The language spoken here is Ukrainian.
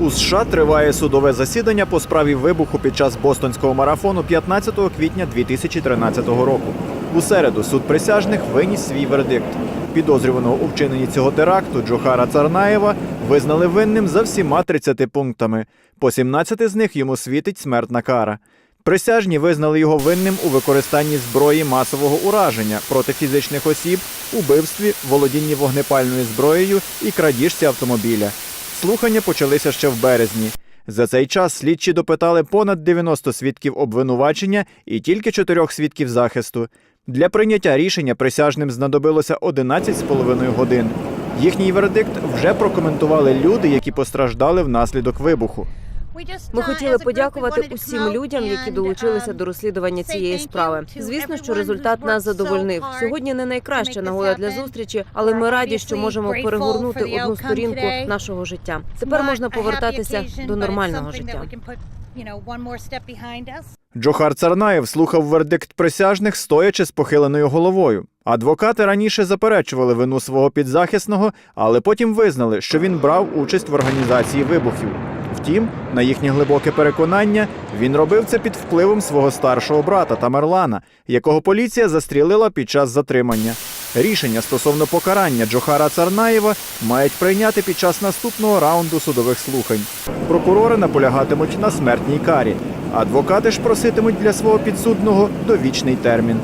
У США триває судове засідання по справі вибуху під час бостонського марафону 15 квітня 2013 року. У середу суд присяжних виніс свій вердикт. Підозрюваного у вчиненні цього теракту Джохара Царнаєва визнали винним за всіма 30 пунктами. По 17 з них йому світить смертна кара. Присяжні визнали його винним у використанні зброї масового ураження проти фізичних осіб, убивстві, володінні вогнепальною зброєю і крадіжці автомобіля. Слухання почалися ще в березні. За цей час слідчі допитали понад 90 свідків обвинувачення і тільки чотирьох свідків захисту. Для прийняття рішення присяжним знадобилося 11,5 годин. Їхній вердикт вже прокоментували люди, які постраждали внаслідок вибуху. Ми хотіли подякувати усім людям, які долучилися до розслідування цієї справи. Звісно, що результат нас задовольнив. Сьогодні не найкраща нагода для зустрічі, але ми раді, що можемо перегорнути одну сторінку нашого життя. Тепер можна повертатися до нормального життя. Джохар Царнаєв слухав вердикт присяжних, стоячи з похиленою головою. Адвокати раніше заперечували вину свого підзахисного, але потім визнали, що він брав участь в організації вибухів. Втім, на їхнє глибоке переконання, він робив це під впливом свого старшого брата Тамерлана, якого поліція застрілила під час затримання. Рішення стосовно покарання Джохара Царнаєва мають прийняти під час наступного раунду судових слухань. Прокурори наполягатимуть на смертній карі. Адвокати ж проситимуть для свого підсудного довічний термін.